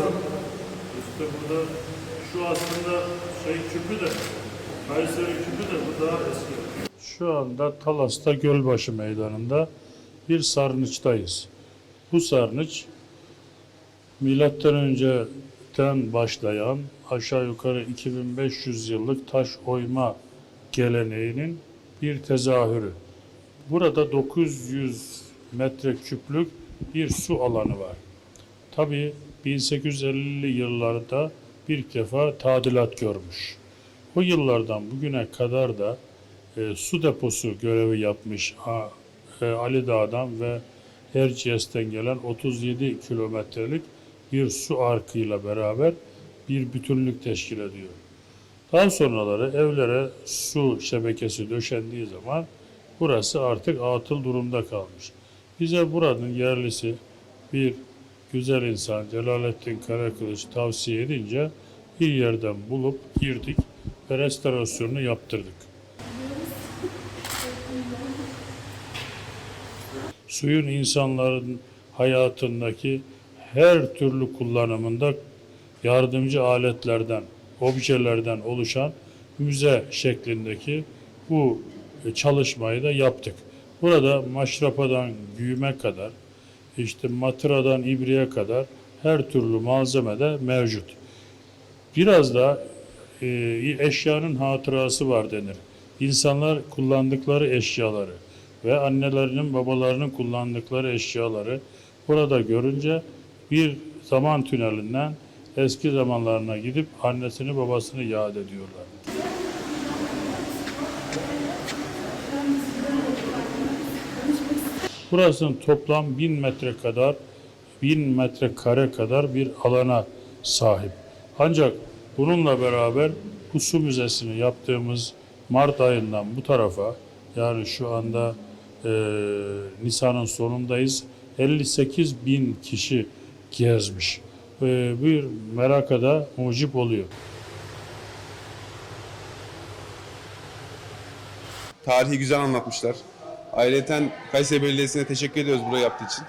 İşte burada şu aslında şey küpü de Kayseri küpü de bu daha eski. Şu anda Talas'ta Gölbaşı Meydanı'nda bir sarnıçtayız. Bu sarnıç milattan önceden başlayan aşağı yukarı 2500 yıllık taş oyma geleneğinin bir tezahürü. Burada 900 metreküplük bir su alanı var. Tabii 1850'li yıllarda bir defa tadilat görmüş. O yıllardan bugüne kadar da e, su deposu görevi yapmış A- e, Ali Dağ'dan ve Erciyes'ten gelen 37 kilometrelik bir su arkıyla beraber bir bütünlük teşkil ediyor. Daha sonraları evlere su şebekesi döşendiği zaman burası artık atıl durumda kalmış. Bize buranın yerlisi bir güzel insan Celalettin Karakılıç tavsiye edince bir yerden bulup girdik ve restorasyonunu yaptırdık. Suyun insanların hayatındaki her türlü kullanımında yardımcı aletlerden, objelerden oluşan müze şeklindeki bu çalışmayı da yaptık. Burada maşrapadan güğüme kadar, işte matıradan ibriğe kadar her türlü malzeme de mevcut. Biraz da e, eşyanın hatırası var denir. İnsanlar kullandıkları eşyaları ve annelerinin babalarının kullandıkları eşyaları burada görünce bir zaman tünelinden eski zamanlarına gidip annesini babasını yad ediyorlar. Burasının toplam 1000 metre kadar 1000 metrekare kadar bir alana sahip. Ancak bununla beraber bu su müzesini yaptığımız Mart ayından bu tarafa yani şu anda e, Nisan'ın sonundayız 58 bin kişi gezmiş. E, bir meraka da mucip oluyor. Tarihi güzel anlatmışlar. Ayrıca Kayseri Belediyesi'ne teşekkür ediyoruz burayı yaptığı için.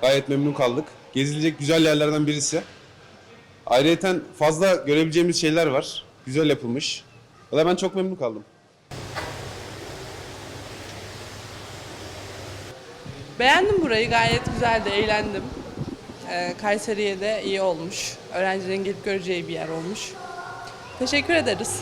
Gayet memnun kaldık. Gezilecek güzel yerlerden birisi. Ayrıca fazla görebileceğimiz şeyler var. Güzel yapılmış. Valla ben çok memnun kaldım. Beğendim burayı gayet güzeldi, eğlendim. Ee, Kayseri'ye de iyi olmuş. Öğrencilerin gelip göreceği bir yer olmuş. Teşekkür ederiz.